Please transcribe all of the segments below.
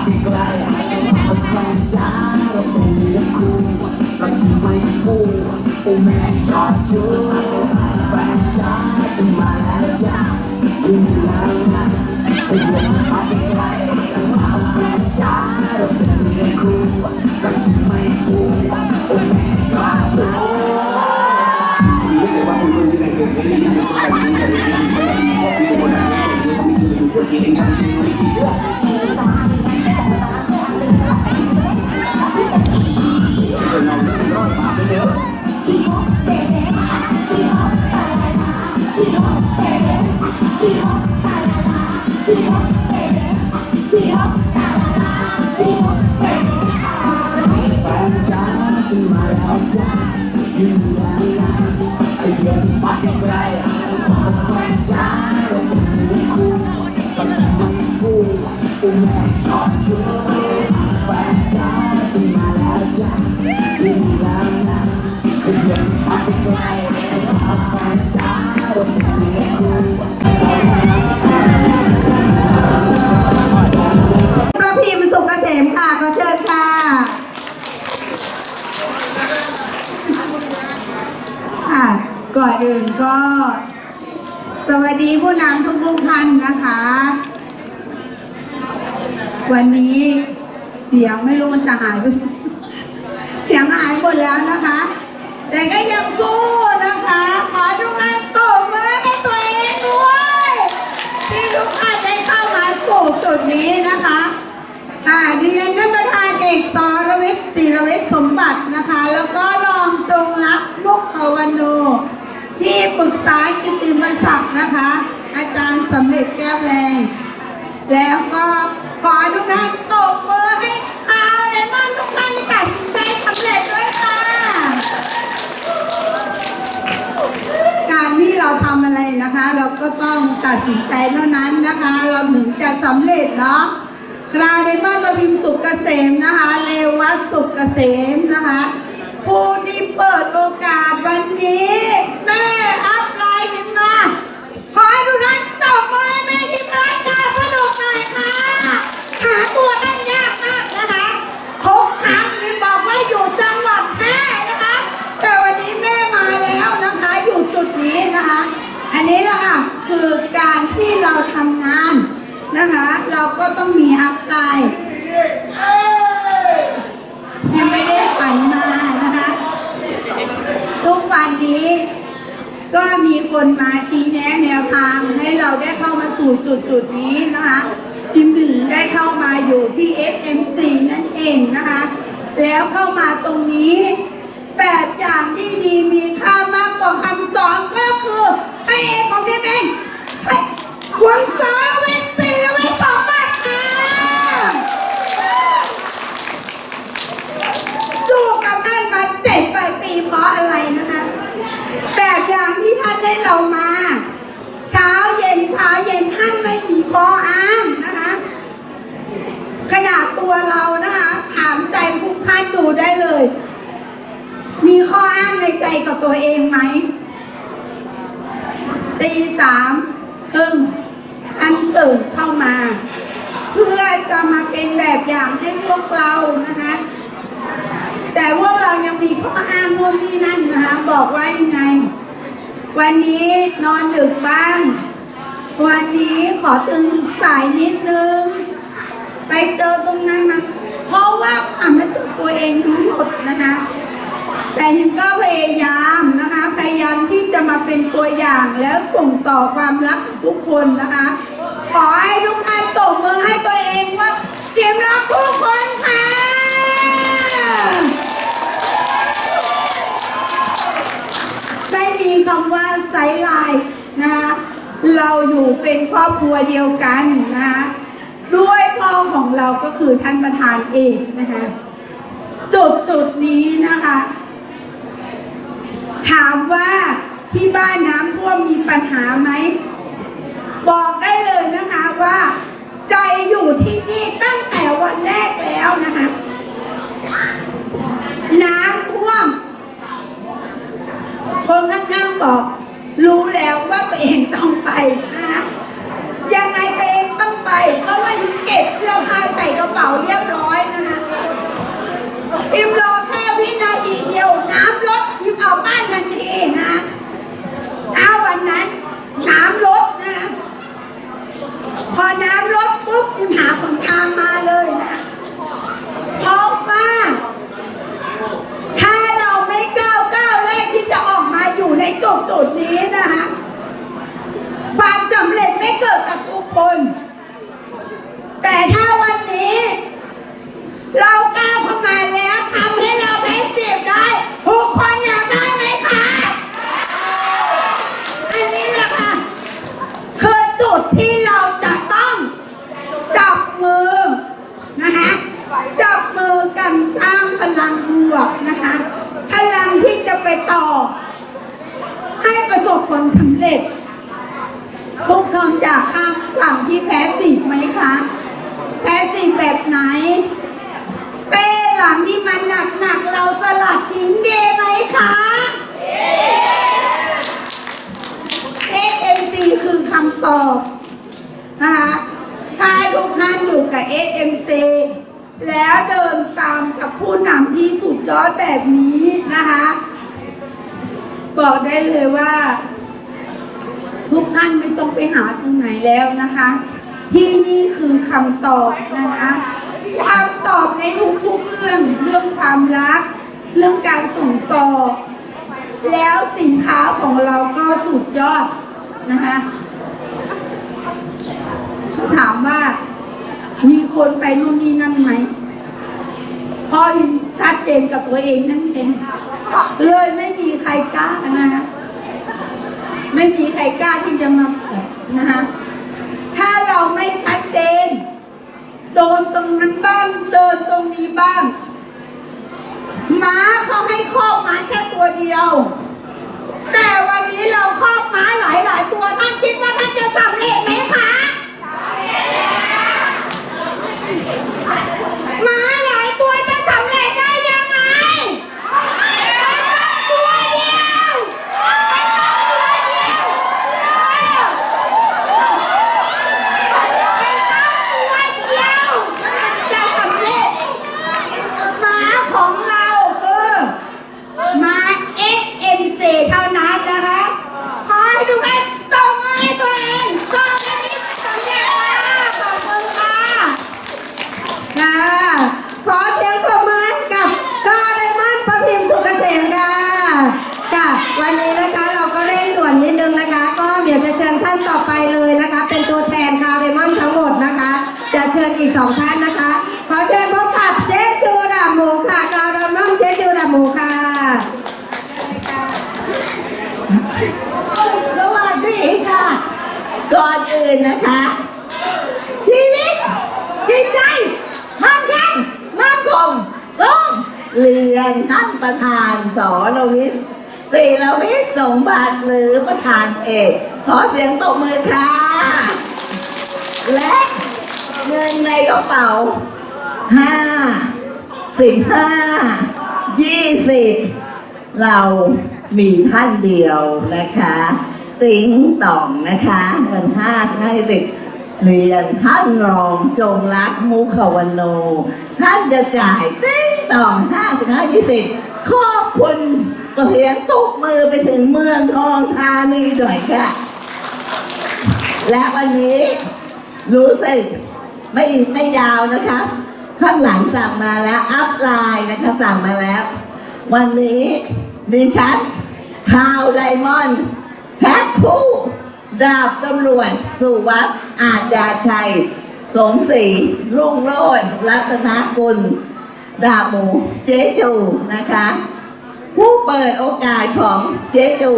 ยับมาใกล้ๆแฟนจ้าเราเป็นเนื้อคู่เราจะไม่พูโอ้แม่ยอดชูแฟนจ้าจะมาแล้วจ้าอยู่แล้วนะขยับมาใกล้ๆแฟนจ้าเราเป็นเนื้อคู่เราจะไม่พูโอ้แม่ยอดชูไม่ใช่ว่าคุณคนที่ไหนเกิดเกิดนี่เป็นคนแบบนี้แต่ไม่มีคนแบบนี้เพราะคุณเป็นคนแบบนี้เกิดเยอะทำใคุณอยู่เสื้อกินเองทำให้คุณไม่มี ประพิมพ์สุกเกษมค่ะขอเชิญค่ะ ค่ะ ก่อนอื่นก็ สวัสดีผู้นำทุกทุกท่านนะคะ วันนี้เสียงไม่รู้มันจะหายไปเสียงหายหมดแล้วนะคะ แต่ก็ยังสู้นะคะ ขอทุกท่าน นั้นนะคะ เราถึงจะสำเร็จเนาะคราวในบ้านประพิมพ์สุขเกษมนะคะ เลวัตสุขเกษมนะคะ ผู้ที่เปิดโอกาสวันนี้ แม่อัพไลน์ขึ้นมา ขอให้ทุกท่านตบมือแม่ที่รายการสนุกหน่อยค่ะหาตัวท่านยากมากนะคะทุกครั้งนี่บอกว่าอยู่จังหวัดแพร่นะคะ แต่วันนี้แม่มาแล้วนะคะ อยู่จุดนี้นะคะ อันนี้แหละค่ะ คือการที่เราทำงานนะคะ เราก็ต้องมีอัพไลน์ยังไม่ได้ฝันมานะคะ ทุกวันนี้ก็มีคนมาชี้แนะแนวทางให้เราได้เข้ามาสู่จุดจุดนี้นะคะทีมหนึ่งได้เข้ามาอยู่ที่ FMC นั่นเองนะคะ แล้วเข้ามาตรงนี้แบบอย่างที่ดีมีค่ามากกว่าคำสอนก็คือให้เอกของที่เป็น ควรสอนเวนตีเวนสองบาทค่ะดูกับนั่นมาเจ็ดแปดปีเพราะอะไรนะคะแบบอย่างที่ท่านได้เรามา เช้าเย็นเช้าเย็นท่านไม่มีข้ออ้างนะคะ ขนาดตัวเรานะคะ ถามใจทุกท่านดูได้เลย มีข้ออ้างในใจกับตัวเองไหมตีสามครึ่ง ตื่นเข้ามา เพื่อจะมาเป็นแบบอย่างให้พวกเรานะคะ แต่พวกเรายังมีข้ออ้างนู่นนี่นั่นนะคะบอกว่ายังไง วันนี้นอนดึกบ้าง วันนี้ขอตื่นสายนิดนึง ไปเจอตรงนั้นมาเพราะว่าความรู้สึกตัวเองทั้งหมดนะคะแต่ทิมก็พยายามนะคะ พยายามที่จะมาเป็นตัวอย่างแล้วส่งต่อความรักของทุกคนนะคะ ขอให้ทุกท่านตบมือให้ตัวเองว่าเตรียมรักทุกคนค่ะไม่มีคำว่าไซส์ไลน์นะคะเราอยู่เป็นครอบครัวเดียวกันนะคะด้วยพ่อของเราก็คือท่านประธานเองนะคะจุดจุดนี้นะคะ ถามว่าที่บ้านน้ำท่วมมีปัญหาไหม บอกได้เลยนะคะว่า ใจอยู่ที่นี่ตั้งแต่วันแรกแล้วนะคะน้ำท่วมคนข้างๆบอก รู้แล้วว่าตัวเองต้องไปนะคะยังไงตัวเองต้องไป เพราะว่าเก็บเสื้อผ้าใส่กระเป๋าเรียบร้อยนะคะพิมรอแค่วินาทีเดียวน้ำลดพิมเอาบ้านทันทีนะถ้าวันนั้นน้ำลดนะ พอน้ำลดปุ๊บพิมหาคนทางมาเลยนะเพราะว่า ถ้าเราไม่ก้าวก้าวแรกที่จะออกมาอยู่ในจุดจุดๆนี้นะคะความสำเร็จไม่เกิด กับทุกคน แต่ถ้าวันนี้ เราก้าวเข้ามาแล้วทำให้เราแพ้เสียบได้ ทุกคนอยากได้ไหมคะ อันนี้แหละค่ะ คือจุดที่เราจะต้องจับมือนะคะจับมือกันสร้างพลังบวกนะคะ พลังที่จะไปต่อ ให้ประสบผลสำเร็จ ทุกคนอยากข้ามฝั่งที่แพ้สิบไหมคะ แพ้สิบแบบไหน เป้หลังที่มันหนักหนักๆเราสลัดทิ้งเดไหมคะ SMC คือคำตอบนะคะถ้าทุกท่านอยู่กับ SMC แล้วเดินตามกับผู้นำที่สุดยอดแบบนี้นะคะ บอกได้เลยว่า ทุกท่านไม่ต้องไปหาตรงไหนแล้วนะคะ ที่นี่ คำตอบนะคะคำตอบในทุกๆเรื่อง เรื่องความรัก เรื่องการส่งต่อ แล้วสินค้าของเราก็สุดยอดนะคะเขาถามว่า มีคนไปนู่นนี่นั่นไหมพอชัดเจนกับตัวเองนั่นเองเลยไม่มีใครกล้านะคะไม่มีใครกล้าที่จะมานะคะาเราไม่ชัดเจน โดนตรงนั้นบ้างเดินตรงนี้บ้างม้าเขาให้ครอบม้าแค่ตัวเดียว แต่วันนี้เราครอบม้าหลายหลายตัวท่านคิดว่าท่านจะสำเร็จไหมคะม้าหลายตัวจะสำเร็จได้ยังไงตัวเดียวตัวเดียวตัวเดียวจะสำเร็จม้าของเราคือ มา XMC เท่านั้นนะคะ ขอให้ทุกท่านตบมือให้ตัวเองก็จะมีสำเร็จค่ะขอบคุณค่ะค่ะขอเสียงปรบมือให้กับกอไดมอนด์ประพิมพ์สุกเกษมค่ะค่ะ วันนี้นะคะเราก็เร่งด่วนนิดนึงนะคะ ก็เดี๋ยวจะเชิญท่านต่อไปเลยนะคะ เป็นตัวแทนคาร์เดมอนทั้งหมดนะคะ จะเชิญอีกสองท่านนะคะ ขอเชิญพบกับเจ๊จูดาหมูค่ะคาร์เดมอนเจ๊จูดาหมูค่ะ สวัสดีค่ะ ก่อ นอื่นนะคะ ชีวิตจิตใจมั่นคงมั่นคงต้องเรียนท่านประธานสรวิทย์ตีรวิทย์สมบัติหรือประธานเอก ขอเสียงตบมือค่ะ และเงินในกระเป๋าห้าสิบห้ายี่สิบเรามีท่านเดียวนะคะ ติ๋งต่องนะคะเงินห้าให้สิบเรียนท่านรองจงรักมุขวันโน ท่านจะจ่ายติ๋งต่องห้าสิบห้ายี่สิบขอบคุณก็เสียงตุกมือไปถึงเมืองทองธานีหน่อยค่ะ และวันนี้รู้สึกไม่ไม่ยาวนะคะ ข้างหลังสั่งมาแล้ว อัพไลน์นะคะสั่งมาแล้ว วันนี้ดิฉันข่าวไดมอนด์ แพ็คคู่ดาบตำรวจ สุวัสด์อาจยาชัย สมศรีรุ่งโรจน์รัตนกุล ดาบหมูเจจูนะคะ ผู้เปิดโอกาสของเจจู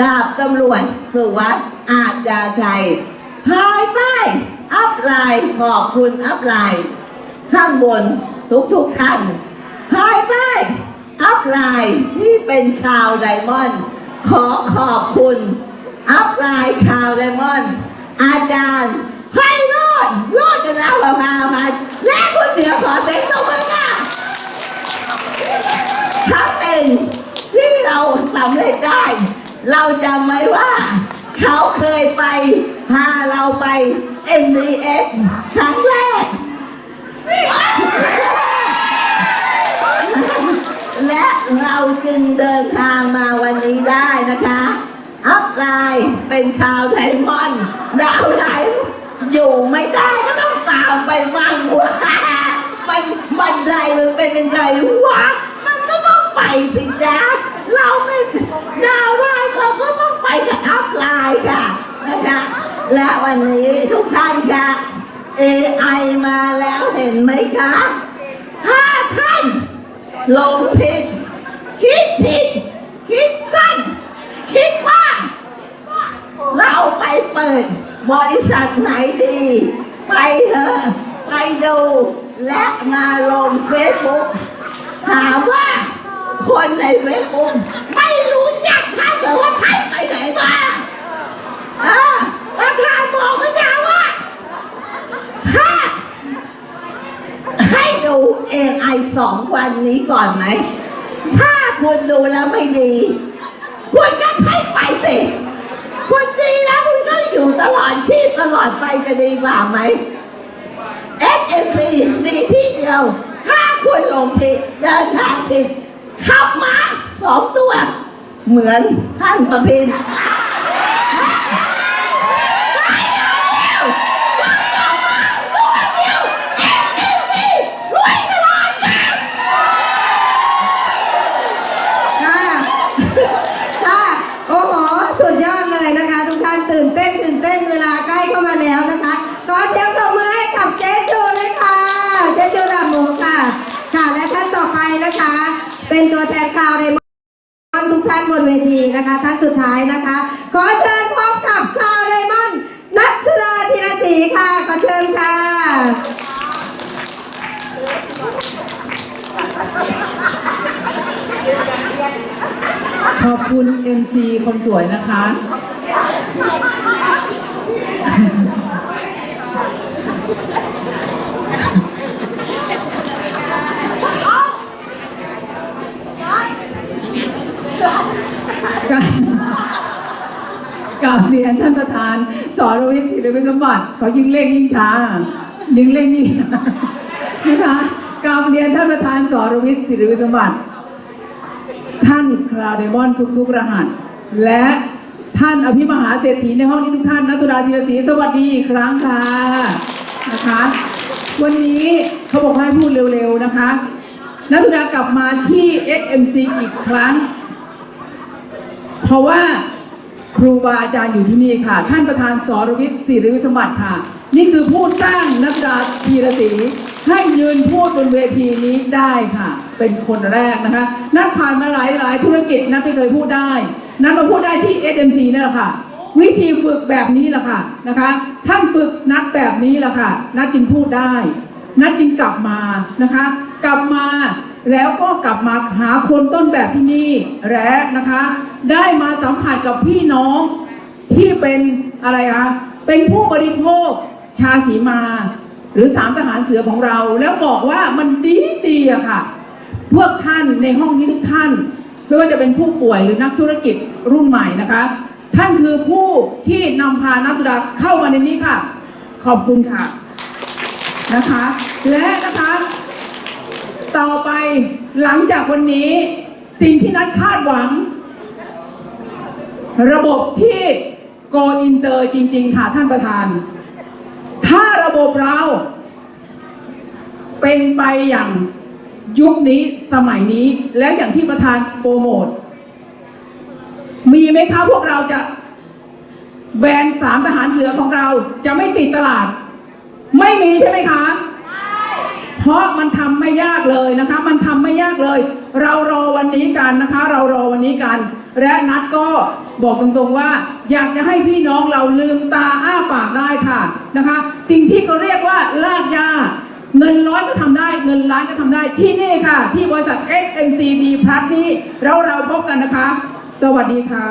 ดาบตำรวจ สุวัสด์อาจยาชัย ภายใต้อัพไลน์ขอบคุณอัพไลน์ข้างบนทุกทุกท่านภายใต้อัพไลน์ที่เป็นข่าวไดมอนด์ ขอขอบคุณ อัพไลน์ข่าวไดมอนด์อาจารย์ไพโรดโรจนาภาพาพันธ์และคุณเดียวขอเสียงตบมือค่ะครั้งหนึ่งที่เราสำเร็จได้ เราจำไว้ว่า เขาเคยไป พาเราไป MDS ครั้งแรก และ เราจึงเดินทางมาวันนี้ได้นะคะอัพไลน์เป็นชาวไทยมอนดาวไลน์อยู่ไม่ได้ก็ต้องตามไปบ้างว่ามันบันไดมันเป็นยังไงวะมันก็ต้องไปสิจ้าเราเป็นดาวไลน์เราก็ต้องไปกับอัพไลน์ค่ะนะคะและวันนี้ทุกท่านค่ะ AI มาแล้วเห็นไหมคะถ้าท่านลงผิด คิดผิด คิดสั้น คิดว่า เราไปเปิด บริษัทไหนดี ไปเถอะไปดู และมาลงเฟซบุ๊กถามว่า คนในเฟซบุ๊กไม่รู้จักท่านเลยว่าท่านไปไหนมาอ่าประธานบอกไม่ใช่ว่าถ้าให้ดู AI สองวันนี้ก่อนไหมถ้า คุณดูแล้วไม่ดี คุณก็ให้ไปสิคุณดีแล้วคุณก็อยู่ตลอดชีพตลอดไปจะดีกว่าไหม SMC มีที่เดียว ถ้าคุณลงผิดเดินทางผิดขับมาสองตัว เหมือนท่านประพิน ค่ะ ค่ะโอ้โหสุดยอดเลยนะคะ ทุกท่านตื่นเต้นตื่นเต้นเวลาใกล้เข้ามาแล้วนะคะขอเสียงปรบมือให้กับเจ๊จูเลยค่ะเจ๊จูดาบหมูค่ะ ค่ะและท่านต่อไปนะคะ เป็นตัวแทนคราวไดมอนทุกท่านบนเวทีนะคะท่านสุดท้ายนะคะ ขอเชิญพบกับคราวไดมอนด์นักสุราธีรศรีค่ะขอเชิญค่ะ ขอบคุณ MC คนสวยนะคะกราบเรียนท่านประธานสรวิศิริวิสมบัติเขายิ่งเร่งยิ่งช้า ยิ่งเร่งยิ่งนะคะกราบเรียนท่านประธานสรวิศิริวิสมบัติ คลาวเดมอนทุก ๆ รหัส และท่านอภิมหาเศรษฐีในห้องนี้ทุกท่านนัตุราธีรศรีสวัสดีอีกครั้งค่ะนะคะ วันนี้เขาบอกให้พูดเร็วๆนะคะนักสุดากลับมาที่ SMC อีกครั้ง เพราะว่าครูบาอาจารย์อยู่ที่นี่ค่ะ ท่านประธานสรวิทย์ศิริวิสมบัติค่ะ นี่คือผู้สร้างนักดาธีรศรี ให้ยืนพูดบนเวทีนี้ได้ค่ะ เป็นคนแรกนะคะ นัดผ่านมาหลายหลายธุรกิจนัดไม่เคยพูดได้ นัดมาพูดได้ที่ SMC นี่แหละค่ะ วิธีฝึกแบบนี้แหละค่ะนะคะ ท่านฝึกนัดแบบนี้แหละค่ะ นัดจึงพูดได้ นัดจึงกลับมานะคะ กลับมาแล้วก็กลับมาหาคนต้นแบบที่นี่และนะคะ ได้มาสัมผัสกับพี่น้องที่เป็นอะไรคะเป็นผู้บริโภคชาสีมา หรือสามทหารเสือของเรา แล้วบอกว่ามันดีดีอะค่ะ พวกท่านในห้องนี้ทุกท่าน ไม่ว่าจะเป็นผู้ป่วยหรือนักธุรกิจรุ่นใหม่นะคะ ท่านคือผู้ที่นำพานักธุรกิจเข้ามาในนี้ค่ะ ขอบคุณค่ะนะคะ และนะคะ ต่อไปหลังจากวันนี้สิ่งที่นัดคาดหวัง ระบบที่ go inter จริง ๆ ค่ะท่านประธาน ถ้าระบบเรา เป็นไปอย่างยุคนี้สมัยนี้และอย่างที่ประธานโปรโมท มีไหมคะพวกเราจะแบรนด์สามทหารเสือของเราจะไม่ติดตลาด ไม่มีใช่ไหมคะ เพราะมันทำไม่ยากเลยนะคะ มันทำไม่ยากเลย เรารอวันนี้กันนะคะ เรารอวันนี้กัน และนัดก็บอกตรงๆว่า อยากจะให้พี่น้องเราลืมตาอ้าปากได้ค่ะนะคะ สิ่งที่เขาเรียกว่าลากยาเงินร้อยก็ทำได้เงินล้านก็ทำได้ที่นี่ค่ะ ที่บริษัท SMCB Plus นี้เราเราพบกันนะคะ สวัสดีค่ะ